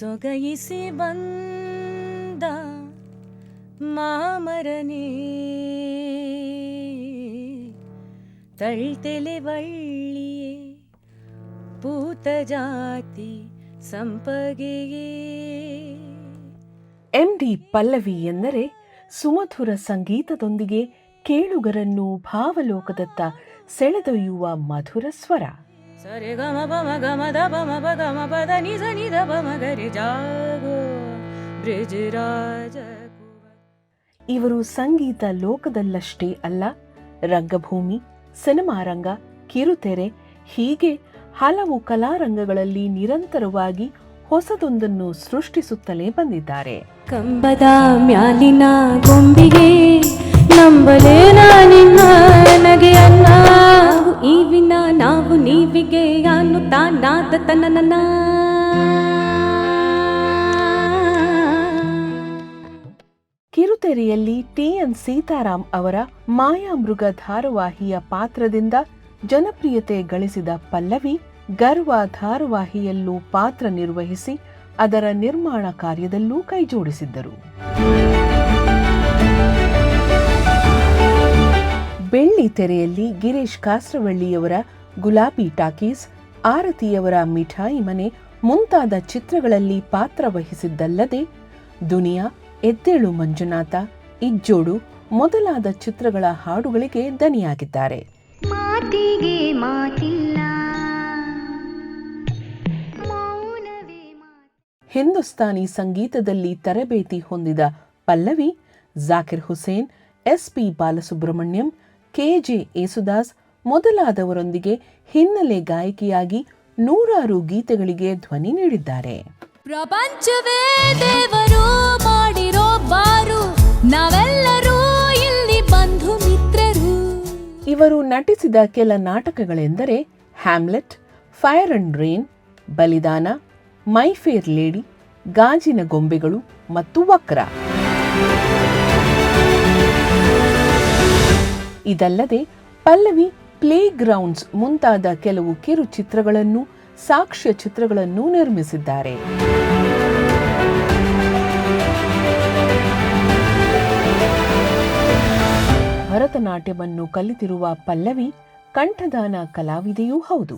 ಸೊಗಯಿಸಿ ಬಂದ ಮಾಮರನೇ. ತಳ್ತೆಲೆ ಬಳ್ಳಿಯೇ ಪೂತ ಜಾತಿ ಸಂಪಗೆಯೇ. ಎಂಡಿ ಪಲ್ಲವಿ ಎಂದರೆ ಸುಮಧುರ ಸಂಗೀತದೊಂದಿಗೆ ಕೇಳುಗರನ್ನು ಭಾವಲೋಕದತ್ತ ಸೆಳೆದೊಯ್ಯುವ ಮಧುರ ಸ್ವರ. ಸರೆ ಗಮ ಪಮ ಗಮ ದ ಪಮ ಬ ಗಮ ಪದ ನಿಜ ನಿ ದ ಪಮ ಗರಿ ಜಾಗೋ ಬ್ರಿಜರಾಜ ಇವರು ಸಂಗೀತ ಲೋಕದಲ್ಲಷ್ಟೇ ಅಲ್ಲ ರಂಗಭೂಮಿ ಸಿನಿಮಾ ರಂಗ ಕಿರುತೆರೆ ಹೀಗೆ ಹಲವು ಕಲಾರಂಗಗಳಲ್ಲಿ ನಿರಂತರವಾಗಿ ಹೊಸದೊಂದನ್ನು ಸೃಷ್ಟಿಸುತ್ತಲೇ ಬಂದಿದ್ದಾರೆ. ಕಂಬದ ಮ್ಯಾಲಿನ ಗೊಂಬಿಗೆ ನಂಬಲೇನ ನಿನ್ನ ಕಿರುತೆರೆಯಲ್ಲಿ ಟಿಎನ್ ಸೀತಾರಾಮ್ ಅವರ ಮಾಯಾಮೃಗ ಧಾರಾವಾಹಿಯ ಪಾತ್ರದಿಂದ ಜನಪ್ರಿಯತೆ ಗಳಿಸಿದ ಪಲ್ಲವಿ ಗರ್ವ ಧಾರಾವಾಹಿಯಲ್ಲೂ ಪಾತ್ರ ನಿರ್ವಹಿಸಿ ಅದರ ನಿರ್ಮಾಣ ಕಾರ್ಯದಲ್ಲೂ ಕೈಜೋಡಿಸಿದ್ದರು. ಬೆಳ್ಳಿ ತೆರೆಯಲ್ಲಿ ಗಿರೀಶ್ ಕಾಸ್ರವಳ್ಳಿಯವರ ಗುಲಾಬಿ ಟಾಕೀಸ್, ಆರತಿಯವರ ಮಿಠಾಯಿ ಮನೆ ಮುಂತಾದ ಚಿತ್ರಗಳಲ್ಲಿ ಪಾತ್ರ ವಹಿಸಿದ್ದಲ್ಲದೆ ದುನಿಯಾ ಎದ್ದೇಳು ಮಂಜುನಾಥ ಇಜ್ಜೋಡು ಮೊದಲಾದ ಚಿತ್ರಗಳ ಹಾಡುಗಳಿಗೆ ದನಿಯಾಗಿದ್ದಾರೆ ಮಾತಿಗೆ ಮಾತಿಲ್ಲ. ಹಿಂದೂಸ್ತಾನಿ ಸಂಗೀತದಲ್ಲಿ ತರಬೇತಿ ಹೊಂದಿದ Pallavi Zakir Hussain S P Balasubrahmanyam K J Yesudas ಮೊದಲಾದವರೊಂದಿಗೆ ಹಿನ್ನೆಲೆ ಗಾಯಕಿಯಾಗಿ ನೂರಾರು ಗೀತೆಗಳಿಗೆ ಧ್ವನಿ ನೀಡಿದ್ದಾರೆ. ಪ್ರಪಂಚವೇ ದೇವರು ಮಾಡಿರೋ ಬಾರು, ನಾವೆಲ್ಲರೂ ಇಲ್ಲಿ ಬಂಧು ಮಿತ್ರರು. ಇವರು ನಟಿಸಿದ ಕೆಲ ನಾಟಕಗಳೆಂದರೆ Hamlet, fire and rain, Balidana, my fair lady, ಗಾಜಿನ ಗೊಂಬೆಗಳು ಮತ್ತು ವಕ್ರ. ಇದಲ್ಲದೆ ಪಲ್ಲವಿ ಪ್ಲೇ ಗ್ರೌಂಡ್ಸ್ ಮುಂತಾದ ಕೆಲವು ಕಿರು ಚಿತ್ರಗಳನ್ನು ಸಾಕ್ಷ್ಯ ಚಿತ್ರಗಳನ್ನು ನಿರ್ಮಿಸಿದ್ದಾರೆ. ಭರತನಾಟ್ಯವನ್ನು ಕಲಿತಿರುವ ಪಲ್ಲವಿ ಕಂಠದಾನ ಕಲಾವಿದೆಯೂ ಹೌದು.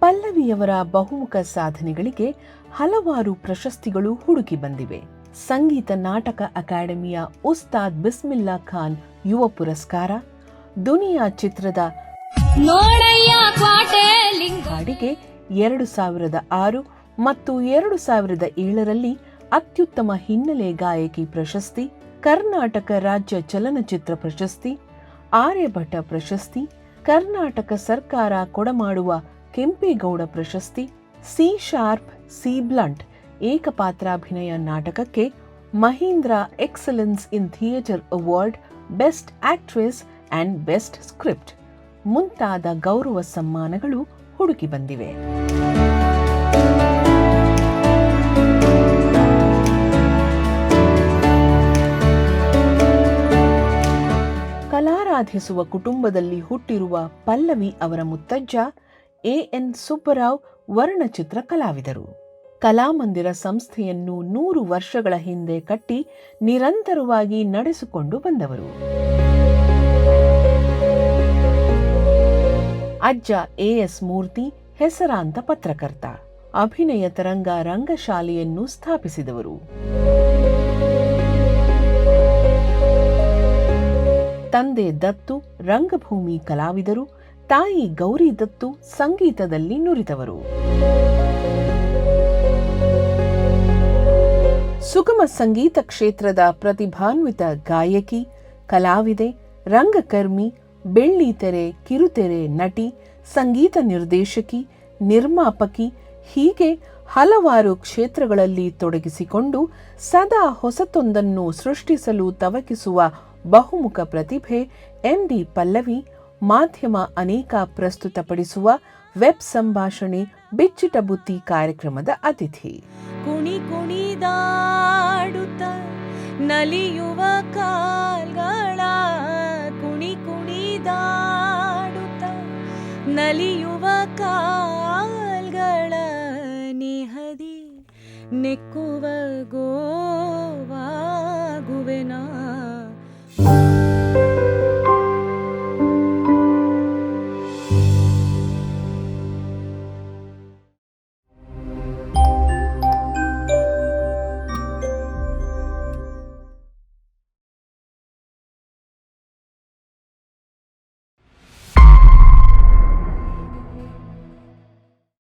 ಪಲ್ಲವಿಯವರ ಬಹುಮುಖ ಸಾಧನೆಗಳಿಗೆ ಹಲವಾರು ಪ್ರಶಸ್ತಿಗಳು ಹುಡುಕಿ ಬಂದಿವೆ. ಸಂಗೀತ ನಾಟಕ ಅಕಾಡೆಮಿಯ ಉಸ್ತಾದ್ ಬಿಸ್ಮಿಲ್ಲಾ ಖಾನ್ ಯುವ ಪುರಸ್ಕಾರ ದುನಿಯಾ ಚಿತ್ರದ ಹಾಡಿಗೆ ಎರಡು ಸಾವಿರದ ಆರು ಮತ್ತು ಎರಡು ಸಾವಿರದ ಏಳರಲ್ಲಿ ಅತ್ಯುತ್ತಮ ಹಿನ್ನೆಲೆ ಗಾಯಕಿ ಪ್ರಶಸ್ತಿ ಕರ್ನಾಟಕ ರಾಜ್ಯ ಚಲನಚಿತ್ರ ಪ್ರಶಸ್ತಿ ಆರ್ಯಭಟ ಪ್ರಶಸ್ತಿ ಕರ್ನಾಟಕ ಸರ್ಕಾರ ಕೊಡಮಾಡುವ ಕೆಂಪೇಗೌಡ ಪ್ರಶಸ್ತಿ ಸಿ ಶಾರ್ಪ್ ಸಿ ಬ್ಲಂಟ್ ಏಕಪಾತ್ರಾಭಿನಯ ನಾಟಕಕ್ಕೆ Mahindra excellence in theatre award, best actress and best script. ಮುಂತಾದ ಗೌರವ ಸಮ್ಮಾನಗಳು ಹುಡುಕಿ ಬಂದಿವೆ. ಕಲಾರಾಧಿಸುವ ಕುಟುಂಬದಲ್ಲಿ ಹುಟ್ಟಿರುವ ಪಲ್ಲವಿ ಅವರ ಮುತ್ತಜ್ಜ ಎ ಎನ್ ಸುಬ್ಬರಾವ್ ವರ್ಣಚಿತ್ರ ಕಲಾವಿದರು. ಕಲಾಮಂದಿರ ಸಂಸ್ಥೆಯನ್ನು ನೂರು ವರ್ಷಗಳ ಹಿಂದೆ ಕಟ್ಟಿ ನಿರಂತರವಾಗಿ ನಡೆಸಿಕೊಂಡು ಬಂದವರು. ಅಜ್ಜ ಎ ಎಸ್ ಮೂರ್ತಿ ಹೆಸರಾಂತ ಪತ್ರಕರ್ತ. ಅಭಿನಯ ತರಂಗ ರಂಗಶಾಲೆಯನ್ನು ಸ್ಥಾಪಿಸಿದವರು. ತಂದೆ ದತ್ತು ರಂಗಭೂಮಿ ಕಲಾವಿದರು, ತಾಯಿ ಗೌರಿ ದತ್ತು ಸಂಗೀತದಲ್ಲಿ ನುರಿತವರು. ಸುಗಮ ಸಂಗೀತ ಕ್ಷೇತ್ರದ ಪ್ರತಿಭಾನ್ವಿತ ಗಾಯಕಿ, ಕಲಾವಿದೆ, ರಂಗಕರ್ಮಿ, ಬೆಳ್ಳಿ ತೆರೆ ಕಿರುತೆರೆ ನಟಿ, ಸಂಗೀತ ನಿರ್ದೇಶಕಿ, ನಿರ್ಮಾಪಕಿ ಹೀಗೆ ಹಲವಾರು ಕ್ಷೇತ್ರಗಳಲ್ಲಿ ತೊಡಗಿಸಿಕೊಂಡು ಸದಾ ಹೊಸತೊಂದನ್ನು ಸೃಷ್ಟಿಸಲು ತವಕಿಸುವ ಬಹುಮುಖ ಪ್ರತಿಭೆ ಎಂಡಿ ಪಲ್ಲವಿ ಮಾಧ್ಯಮ ಅನೇಕ ಪ್ರಸ್ತುತಪಡಿಸುವ ವೆಬ್ ಸಂಭಾಷಣೆ ಬಿಚ್ಚಿಟ ಬುತ್ತಿ ಕಾರ್ಯಕ್ರಮದ ಅತಿಥಿ. ಕುಣಿ ಮಾಡುತ್ತ ನಲಿಯುವ ಕಾಲ್ಗಳ ಕುಣಿ ಕುಣಿದಾಡುತ್ತ ನಲಿಯುವ ಕಾಲ್ಗಳ ನಿಹದಿ ನೆಕ್ಕುವ ಗೋವಾಗುವೆನಾ